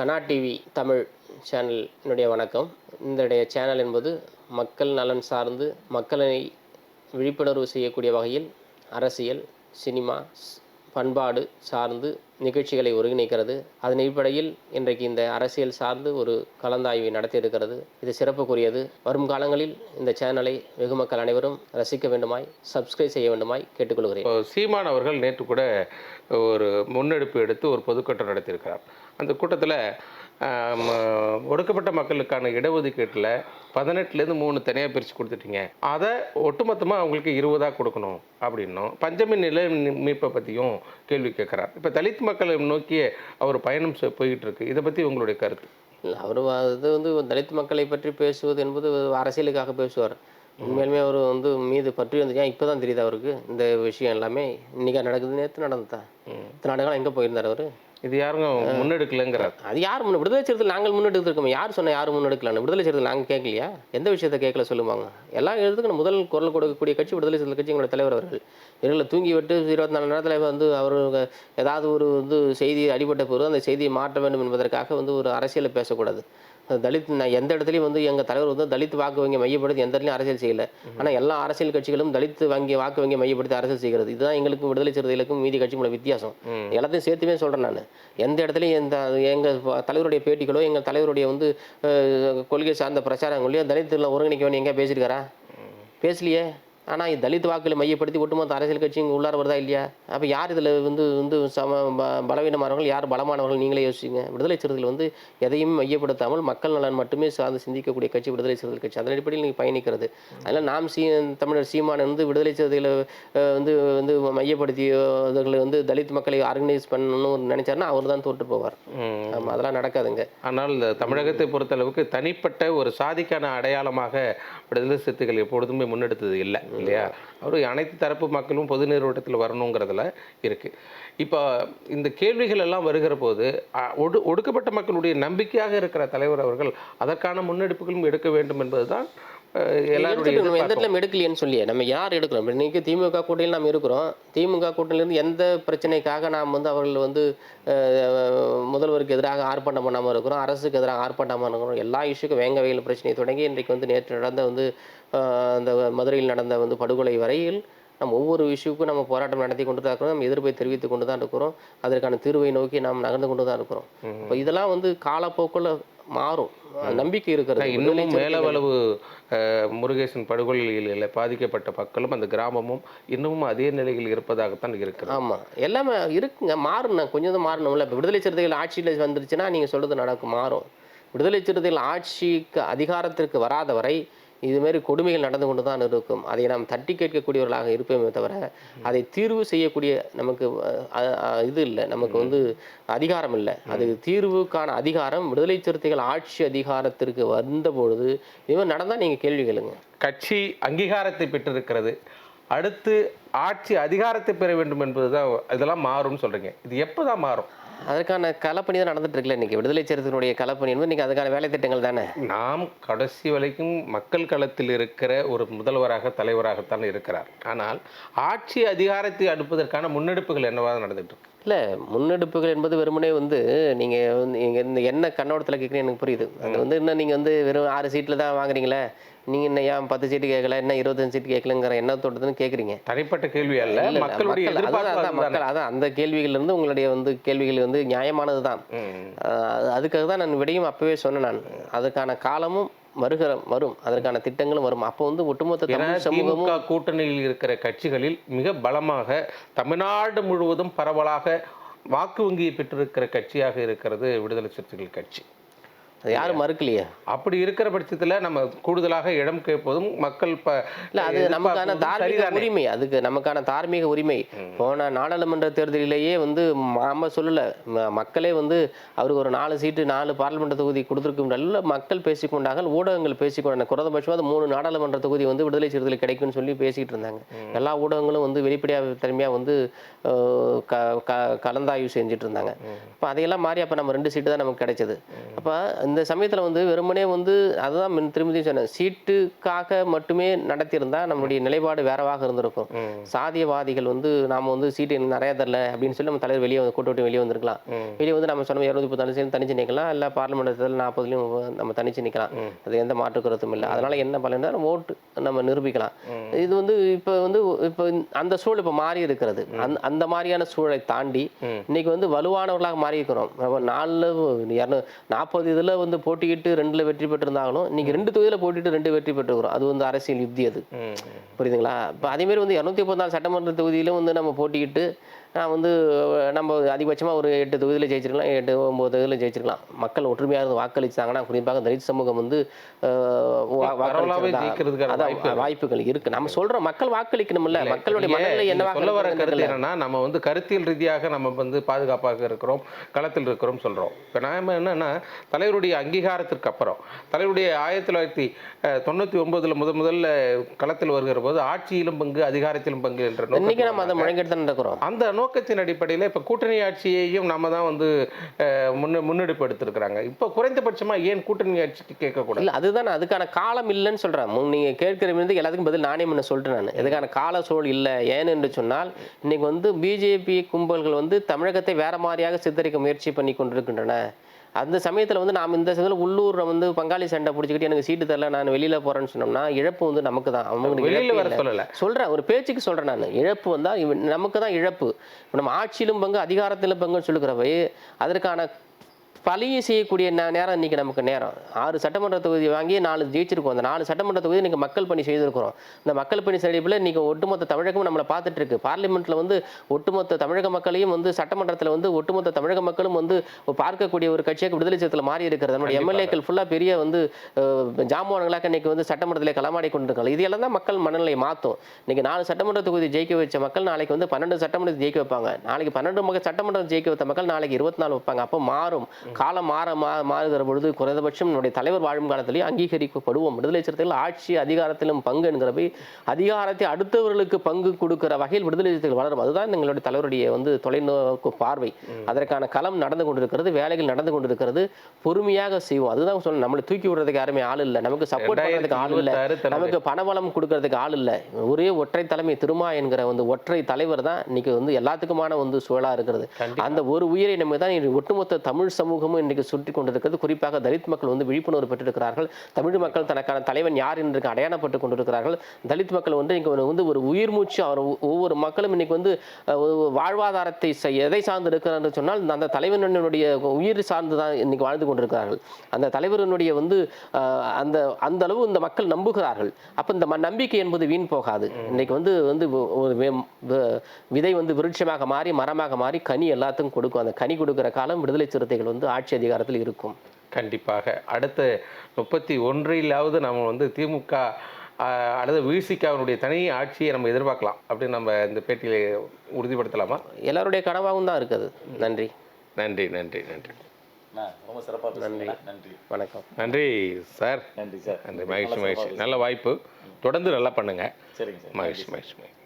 கனா TV Tamil சேனலினுடைய வணக்கம். இந்தடைய channel என்பது மக்கள் நலன் சார்ந்து மக்களை விழிப்புணர்வு செய்யக்கூடிய வகையில் அரசியல் சினிமா பண்பாடு சார்ந்து நிகழ்ச்சிகளை ஒருங்கிணைக்கிறது. அதன் அடிப்படையில் இன்றைக்கு இந்த அரசியல் சார்ந்து ஒரு கலந்தாய்வை நடத்தியிருக்கிறது. இது சிறப்புக்குரியது. வரும் காலங்களில் இந்த சேனலை வெகு மக்கள் அனைவரும் ரசிக்க வேண்டுமாய் சப்ஸ்கிரைப் செய்ய வேண்டுமாய் கேட்டுக்கொள்கிறேன். சீமான் அவர்கள் நேற்று கூட ஒரு முன்னெடுப்பு எடுத்து ஒரு பொதுக்கூட்டம் நடத்தியிருக்கிறார். அந்த கூட்டத்தில் ஒடுக்கப்பட்ட மக்களுக்கான இடஒதுக்கீட்டில் பதினெட்டுலேருந்து மூணு தனியாக பிரித்து கொடுத்துட்டீங்க. அதை ஒட்டுமொத்தமாக அவங்களுக்கு இருபதாக கொடுக்கணும் அப்படின்னும். பஞ்சமி நில மீட்பை பற்றியும் கேள்வி கேட்குறார் இப்போ தலித் மக்களை நோக்கிய அவர் பயணம் போயிட்டு இருக்கு இதை பற்றி உங்களுடைய கருத்து? இல்ல, அவர் இது வந்து தலித் மக்களை பற்றி பேசுவது என்பது அரசியலுக்காக பேசுவார். உண்மையிலுமே அவர் வந்து மீது பற்றி வந்து ஏன் இப்போ தான் தெரியுது அவருக்கு. இந்த விஷயம் எல்லாமே இன்னைக்கா நடக்குது நேற்று நடந்ததா? இத்தனை நாடுகள் எங்கே போயிருந்தார் அவர்? இது யாருங்க? முன்னெடுக்கலைங்கிறார். அது யார் முன்ன விடுதலை சிறுத்தைகள் நாங்கள் முன்னெடுத்துருக்கோம். யார் சொன்ன யாரும் முன்னெடுக்கலான்னு? விடுதலை சிறுத்தைகள் நாங்கள் கேட்கலையா? எந்த விஷயத்தை கேட்கல சொல்லுவாங்க எல்லா எழுத்துக்கும் முதல் குரல் கொடுக்கக்கூடிய கட்சி விடுதலை சிறுத்தைகள் கட்சி எங்களோட தலைவர் அவர்கள். இரவில் தூங்கி விட்டு இருபத்தி நாலு நேரத்தில் வந்து அவர் ஏதாவது ஒரு வந்து செய்தி அடிபட்ட போது அந்த செய்தியை மாற்ற வேண்டும் என்பதற்காக வந்து ஒரு அரசியலை பேசக்கூடாது. தலித் நான் எந்த இடத்துலையும் வந்து எங்கள் தலைவர் வந்து தலித் வாக்கு வங்கி மையப்படுத்தி எந்த இடத்துலையும் அரசியல் செய்யல. ஆனால் எல்லா அரசியல் கட்சிகளும் தலித் வங்கி வாக்கு வங்கி மையப்படுத்தி அரசியல் செய்கிறது. இதுதான் எங்களுக்கும் விடுதலை சிறுத்தைகளுக்கும் மீதி கட்சிகளோட வித்தியாசம். எல்லாத்தையும் சேர்த்துமே சொல்கிறேன் நான். எந்த இடத்துலையும் எந்த எங்கள் தலைவருடைய பேட்டிகளோ எங்கள் தலைவருடைய வந்து கொள்கை சார்ந்த பிரச்சாரங்களையோ தலித்தில் ஒருங்கிணைக்க வேண்டிய எங்கே பேசியிருக்காரா? பேசலையே. ஆனால் தலித் வாக்குகளை மையப்படுத்தி ஒட்டுமொத்த அரசியல் கட்சி இங்கே உள்ளார வருதா இல்லையா? அப்போ யார் இதில் வந்து வந்து சம பலவீனமானவர்கள் யார் பலமானவர்கள் நீங்களே யோசிச்சுங்க விடுதலை சிறுத்தைகள் வந்து எதையும் மையப்படுத்தாமல் மக்கள் நலன் மட்டுமே சார்ந்து சிந்திக்கக்கூடிய கட்சி விடுதலை சிறுத்தைகள் கட்சி. அதன் அடிப்படையில் நீங்கள் பயணிக்கிறது. அதனால் நாம் சீ தமிழர் சீமான் வந்து விடுதலை சிறுத்தைகளை வந்து வந்து மையப்படுத்தி அவர்களை வந்து தலித் மக்களை ஆர்கனைஸ் பண்ணணும்னு நினைச்சாருன்னா அவர் தான் தோற்று போவார். ஆமாம் அதெல்லாம் நடக்காதுங்க. ஆனால் இந்த தமிழகத்தை பொறுத்தளவுக்கு தனிப்பட்ட ஒரு சாதிக்கான அடையாளமாக விடுதலை சிறுத்தைகள் எப்பொழுதுமே முன்னெடுத்தது இல்லை. இல்லையா? அவர் அனைத்து தரப்பு மக்களும் பொது நீரோட்டத்தில் வரணுங்கிறதுல இருக்குது இப்போ இந்த கேள்விகள் எல்லாம் வருகிற போது ஒடு ஒடுக்கப்பட்ட மக்களுடைய நம்பிக்கையாக இருக்கிற தலைவர் அவர்கள் அதற்கான முன்னெடுப்புகளும் எடுக்க வேண்டும் என்பதுதான் அஹ், எல்லாருடைய எடுத்துக்கணும் எந்த. இடத்துல எடுக்கலையேன்னு சொல்லியே நம்ம யார் எடுக்கிறோம்? இப்ப இன்னைக்கு திமுக கூட்டணியில் நாம் இருக்கிறோம். திமுக கூட்டணியிலேருந்து எந்த பிரச்சனைக்காக நாம் வந்து அவர்கள் வந்து அஹ், முதல்வருக்கு எதிராக ஆர்ப்பாட்டம் பண்ணாமல் இருக்கிறோம் அரசுக்கு எதிராக ஆர்ப்பாட்டம் இருக்கிறோம் எல்லா இஷ்யூக்கும் வேங்க வெயில் பிரச்சனையை தொடங்கி இன்றைக்கு வந்து நேற்று நடந்த வந்து அந்த மதுரையில் நடந்த வந்து படுகொலை வரையில் நம்ம ஒவ்வொரு இஷ்யூக்கும் நம்ம போராட்டம் நடத்தி கொண்டு தான் இருக்கிறோம். நம்ம எதிர்ப்பை தெரிவித்து கொண்டு தான் இருக்கிறோம். அதற்கான தீர்வை நோக்கி நாம் நகர்ந்து கொண்டு தான் இருக்கிறோம். இப்போ இதெல்லாம் வந்து காலப்போக்கில் மாறும். நம்பிக்கை இருக்கிறது. இன்னமும் மேலவளவு முருகேசன் படுகொலையில் பாதிக்கப்பட்ட மக்களும் அந்த கிராமமும் இன்னமும் அதே நிலையில் இருப்பதாகத்தான் இருக்கிறது. ஆமாம் எல்லாமே இருக்குங்க. மாறணும் கொஞ்சம் தான் மாறணும்ல இப்போ விடுதலை சிறுத்தைகள் ஆட்சியில் வந்துருச்சுன்னா நீங்கள் சொல்கிறது நடக்கும் மாறும். விடுதலை சிறுத்தைகள் ஆட்சிக்கு அதிகாரத்திற்கு வராத வரை இதுமாரி கொடுமைகள் நடந்து கொண்டு தான் இருக்கும். அதை நாம் தட்டி கேட்கக்கூடியவர்களாக இருப்போமே தவிர அதை தீர்வு செய்யக்கூடிய நமக்கு இது இல்லை. நமக்கு வந்து அதிகாரம் இல்லை. அது தீர்வுக்கான அதிகாரம் விடுதலை சிறுத்தைகள் ஆட்சி அதிகாரத்திற்கு வந்த பொழுது இதுமாதிரி நடந்தால் நீங்கள் கேள்வி கேளுங்க. கட்சி அங்கீகாரத்தை பெற்றிருக்கிறது. அடுத்து ஆட்சி அதிகாரத்தை பெற வேண்டும் என்பதுதான் இதெல்லாம் மாறும்னு சொல்றீங்க. இது எப்போதான் மாறும்? அதற்கான கலப்பணி தான் நடந்துட்டு இருக்குல்ல இன்னைக்கு? விடுதலை சிறுத்தைகளுடைய கலப்பணி என்பது இன்னைக்கு அதுக்கான வேலை திட்டங்கள் தானே? நாம் கடைசி வரைக்கும் மக்கள் களத்தில் இருக்கிற ஒரு முதல்வராக தலைவராகத்தான் இருக்கிறார். ஆனால் ஆட்சி அதிகாரத்தை அடுப்பதற்கான முன்னெடுப்புகள் என்னவாக நடந்துட்டு இருக்கு இல்லை முன்னெடுப்புகள் என்பது வெறுமனே வந்து நீங்கள் வந்து நீங்கள் இந்த என்ன கண்ணோட்டத்தில் கேட்குறீங்க எனக்கு புரியுது. அது வந்து இன்னும் நீங்கள் வந்து வெறும் ஆறு சீட்டில் தான் வாங்குறீங்களே? நீங்கள் இன்னும் ஏன் பத்து சீட்டு கேட்கல என்ன இருபத்தஞ்சு சீட்டு கேட்கலங்கிற எண்ணத்தோட்டதுன்னு கேட்குறீங்க தனிப்பட்ட கேள்வி அல்ல மக்களுடைய மக்கள் அதான், மக்கள் அதான் அந்த கேள்விகள் இருந்து உங்களுடைய வந்து கேள்விகள் வந்து நியாயமானது தான். அதுக்காக தான் நான் விடையும் அப்பவே சொன்னேன் நான். அதுக்கான காலமும் வருகிற வரும். அதற்கான திட்டங்களும் வரும். அப்போ வந்து ஒட்டுமொத்த தமிழ் சமூகமும் கூட்டணியில் இருக்கிற கட்சிகளில் மிக பலமாக தமிழ்நாடு முழுவதும் பரவலாக வாக்கு வங்கியை பெற்றிருக்கிற கட்சியாக இருக்கிறது விடுதலை சிறுத்தைகள் கட்சி. அது யாரும் மறுக்கலையே. அப்படி இருக்கிற பட்சத்துல நம்ம கூடுதலாக இடம் கேட்பதும் மக்கள் ப இல்ல அது நமக்கான தார்மீக? உரிமை. அதுக்கு நமக்கான தார்மீக உரிமை. போன நாடாளுமன்ற தேர்தலிலேயே வந்து நாம சொல்லல. மக்களே வந்து அவருக்கு ஒரு நாலு சீட்டு நாலு பார்லிமெண்ட் தொகுதி கொடுத்துருக்கும் நல்ல மக்கள் பேசிக்கொண்டாங்க ஊடகங்கள் பேசிக்கொண்டாங்க குறைந்தபட்சம் அது மூணு நாடாளுமன்ற தொகுதி வந்து விடுதலை சிறுத்தைகள் கிடைக்கும்னு சொல்லி பேசிக்கிட்டு இருந்தாங்க. எல்லா ஊடகங்களும் வந்து வெளிப்படையாக தன்மையாக வந்து க க கலந்தாய்வு செஞ்சுட்டு இருந்தாங்க. அப்போ அதையெல்லாம் மாறி அப்போ நம்ம ரெண்டு சீட்டு தான் நமக்கு கிடைச்சது. அப்போ இந்த சமயத்தில் வந்து வெறுமனே வந்து அதுதான் மின் திரும்பி சொன்னேன். சீட்டுக்காக மட்டுமே நடத்தியிருந்தா நம்மளுடைய நிலைப்பாடு வேறவாக இருந்திருக்கும். சாதியவாதிகள் வந்து நாம வந்து சீட்டு நிறைய தரல அப்படின்னு சொல்லி நம்ம தலைவர் வெளியே வந்து கூட்டு விட்டு வெளியே வந்திருக்கலாம். வெளியே வந்து நம்ம சொன்ன இரநூத்தி முப்பத்தாலு சேர்ந்து தனிச்சு நிற்கலாம் இல்லை பார்லிமெண்ட் நாற்பதுலையும் நம்ம தனிச்சு நிற்கலாம் அது எந்த மாற்று கருத்தும் இல்லை. அதனால என்ன பலன்னா ஓட்டு நம்ம நிரூபிக்கலாம். இது வந்து இப்போ வந்து இப்போ அந்த சூழல் இப்போ மாறி இருக்கிறது. அந்த அந்த மாதிரியான சூழலை தாண்டி இன்னைக்கு வந்து வலுவானவர்களாக மாறி இருக்கிறோம் இரநூ நாற்பது இதில் வந்து போட்டியிட்டு ரெண்டில் வெற்றி பெற்றிருந்தாலும் இன்னைக்கு ரெண்டு தொகுதியில் போட்டிட்டு ரெண்டு வெற்றி பெற்றுக்கிறோம் அது வந்து அரசியல் யுக்தி அது. புரியுதுங்களா? இப்போ அதேமாரி வந்து இரநூத்தி முப்பத்தி சட்டமன்ற தொகுதியிலும் வந்து நம்ம போட்டியிட்டு நான் வந்து நம்ம அதிகபட்சமாக ஒரு எட்டு தொகுதியில் ஜெயிச்சிருக்கலாம் எட்டு ஒம்பது தொகுதியில் ஜெயிச்சிருக்கலாம். மக்கள் ஒற்றுமையாக இருந்து வாக்களிச்சாங்கன்னா குறிப்பாக தலித் சமூகம் வந்து. வாய்ப்புகள் இருக்கு. நம்ம சொல்றோம் மக்கள் வாக்களிக்கணும்ல. மக்களுடைய மனநிலை என்னவாக சொல்ல வர கருத்து. என்னன்னா நம்ம வந்து கருத்தியல் ரீதியாக நம்ம வந்து பாதுகாப்பாக இருக்கிறோம் களத்தில் இருக்கிறோம் சொல்றோம். இப்போ நாம என்னன்னா தலைவருடைய அங்கீகாரத்திற்கு அப்புறம் தலைவருடைய ஆயிரத்தி தொள்ளாயிரத்தி தொண்ணூத்தி ஒன்பதுல முத முதல்ல களத்தில் வருகிற போது ஆட்சியிலும் பங்கு அதிகாரத்திலும் பங்கு என்ற இன்னைக்கு நம்ம அதை முழங்கிட்டு தான் நடக்கிறோம்? அந்த நோக்கத்தின் அடிப்படையில் இப்போ கூட்டணி ஆட்சியையும் நம்ம தான் வந்து முன்ன முன்னெடுப்பு எடுத்திருக்கிறாங்க இப்போ குறைந்தபட்சமா ஏன் கூட்டணி ஆட்சிக்கு கேட்கக்கூடாது? இல்ல அதுதான் அதுக்கான காலம் இல்லைன்னு சொல்றேன். முன் நீங்க கேட்கிற மீது எல்லாத்துக்கும் பதில் நானே முன்ன சொல்லிட்டேன் நான். இதுக்கான கால சூழல் இல்லை. ஏன் என்று சொன்னால் இன்னைக்கு வந்து பிஜேபி கும்பல்கள் வந்து தமிழகத்தை வேற மாதிரியாக சித்தரிக்க முயற்சி பண்ணி கொண்டிருக்கின்றன. அந்த சமயத்தில் வந்து நாம் இந்த சமயத்தில் உள்ளூரில் வந்து பங்காளி சண்டை பிடிச்சிக்கிட்டு எனக்கு சீட்டு தரல நான் வெளியில போறேன்னு சொன்னோம்னா இழப்பு வந்து நமக்கு தான். அவங்களுக்கு வெளியில வர. சொல்லல. சொல்றேன் ஒரு பேச்சுக்கு சொல்றேன் நான். இழப்பு வந்தா இவன் நமக்கு தான் இழப்பு. நம்ம ஆட்சியிலும் பங்கு அதிகாரத்திலும் பங்குன்னு சொல்லுகிறவை அதற்கான பழியை செய்யக்கூடிய நேரம் இன்னைக்கு நமக்கு நேரம். ஆறு சட்டமன்ற தொகுதி வாங்கி நாலு ஜெயிச்சிருக்கோம். அந்த நாலு சட்டமன்ற தொகுதி இன்னைக்கு மக்கள் பணி செய்திருக்கிறோம். இந்த மக்கள் பணி செய்யப்பில் இன்னைக்கு ஒட்டுமொத்த தமிழகமும் நம்மளை பார்த்துட்டு இருக்கு பார்லிமெண்ட்ல வந்து ஒட்டுமொத்த தமிழக மக்களையும் வந்து சட்டமன்றத்தில் வந்து ஒட்டுமொத்த தமிழக மக்களும் வந்து பார்க்கக்கூடிய ஒரு கட்சியாக விடுதலை சிறுத்தைகள் மாறி இருக்கிறது. நம்மளுடைய எம்எல்ஏக்கள் ஃபுல்லா பெரிய வந்து அஹ், ஜாம்பவான்களாக இன்னைக்கு வந்து சட்டமன்றத்தில் களமாடி கொண்டிருக்காங்க. இது எல்லாம் தான் மக்கள் மனநிலையை மாற்றும். இன்னைக்கு நாலு சட்டமன்ற தொகுதி ஜெயிக்க வச்ச மக்கள் நாளைக்கு வந்து பன்னெண்டு சட்டமன்றத்தை ஜெயிக்க வைப்பாங்க. நாளைக்கு பன்னெண்டு மக சட்டமன்றம் ஜெயிக்க வைத்த மக்கள் நாளைக்கு இருபத்தி நாலு வைப்பாங்க. அப்போ மாறும். காலம் மாற மா மாறுகிற பொழுது குறைந்தபட்சம் நம்முடைய தலைவர் வாழும் காலத்திலேயே அங்கீகரிக்கப்படுவோம். விடுதலை சிறுத்தைகள் ஆட்சி அதிகாரத்திலும் பங்கு என்கிறவை அதிகாரத்தை அடுத்தவர்களுக்கு பங்கு கொடுக்கிற வகையில் விடுதலை சிறுத்தைகள் வளரும். அதுதான் எங்களுடைய தலைவருடைய வந்து தொலைநோக்கு பார்வை. அதற்கான களம் நடந்து கொண்டிருக்கிறது வேலைகள் நடந்து கொண்டிருக்கிறது பொறுமையாக செய்வோம். அதுதான் சொல்ல நம்மளை தூக்கி விடுறதுக்கு யாருமே ஆள் இல்லை. நமக்கு சப்போர்ட் பண்ணுறதுக்கு ஆள் இல்லை. நமக்கு பணபலம் கொடுக்கறதுக்கு ஆள் இல்லை. ஒரே ஒற்றை தலைமை திருமா என்கிற வந்து ஒற்றை தலைவர் தான் இன்னைக்கு வந்து எல்லாத்துக்குமான வந்து சூழலா இருக்கிறது. அந்த ஒரு உயிரை நம்ம தான் ஒட்டுமொத்த தமிழ் சமூகமும் இன்றைக்கு சுற்றி கொண்டிருக்கிறது. குறிப்பாக தலித் மக்கள் வந்து விழிப்புணர்வு பெற்றிருக்கிறார்கள். தமிழ் மக்கள் தனக்கான தலைவன் யார் என்று அடையாளப்பட்டு கொண்டிருக்கிறார்கள். தலித் மக்கள் வந்து இங்கே வந்து ஒரு உயிர் மூச்சு அவர் ஒவ்வொரு மக்களும் இன்னைக்கு வந்து வாழ்வாதாரத்தை எதை சார்ந்து இருக்கிறார் சொன்னால் அந்த தலைவனுடைய உயிர் சார்ந்து தான் இன்னைக்கு வாழ்ந்து கொண்டிருக்கிறார்கள். அந்த தலைவரனுடைய வந்து அந்த அந்த அளவு இந்த மக்கள் நம்புகிறார்கள். அப்போ இந்த ம- நம்பிக்கை என்பது வீண் போகாது. இன்னைக்கு வந்து வந்து ஒரு விதை வந்து விருட்சமாக மாறி மரமாக மாறி கனி எல்லாத்துக்கும் கொடுக்கும். அந்த கனி கொடுக்குற காலம் விடுதலை சிறுத்தைகள் வந்து ஆட்சி அதிகாரத்தில் இருக்கும். கண்டிப்பாக. அடுத்த முப்பத்தி ஒன்றிலாவது நம்ம வந்து திமுக ஆஹ், அடுத்த விசிகாவினுடைய தனி ஆட்சியை நம்ம எதிர்பார்க்கலாம் அப்படின்னு நம்ம இந்த பேட்டியில உறுதிப்படுத்தலாமா? எல்லாருடைய கனவாகவும் தான் இருக்குது. நன்றி. நன்றி நன்றி நன்றி. ரொம்ப சிறப்பாக பேசுனீங்க. நன்றி. வணக்கம். நன்றி சார். நன்றி சார். நன்றி மகிழ்ச்சி மகிழ்ச்சி. நல்ல வாய்ப்பு. தொடர்ந்து நல்லா பண்ணுங்க. சரிங்க சார். மகிழ்ச்சி மகிழ்ச்சி மகிழ்ச்சி.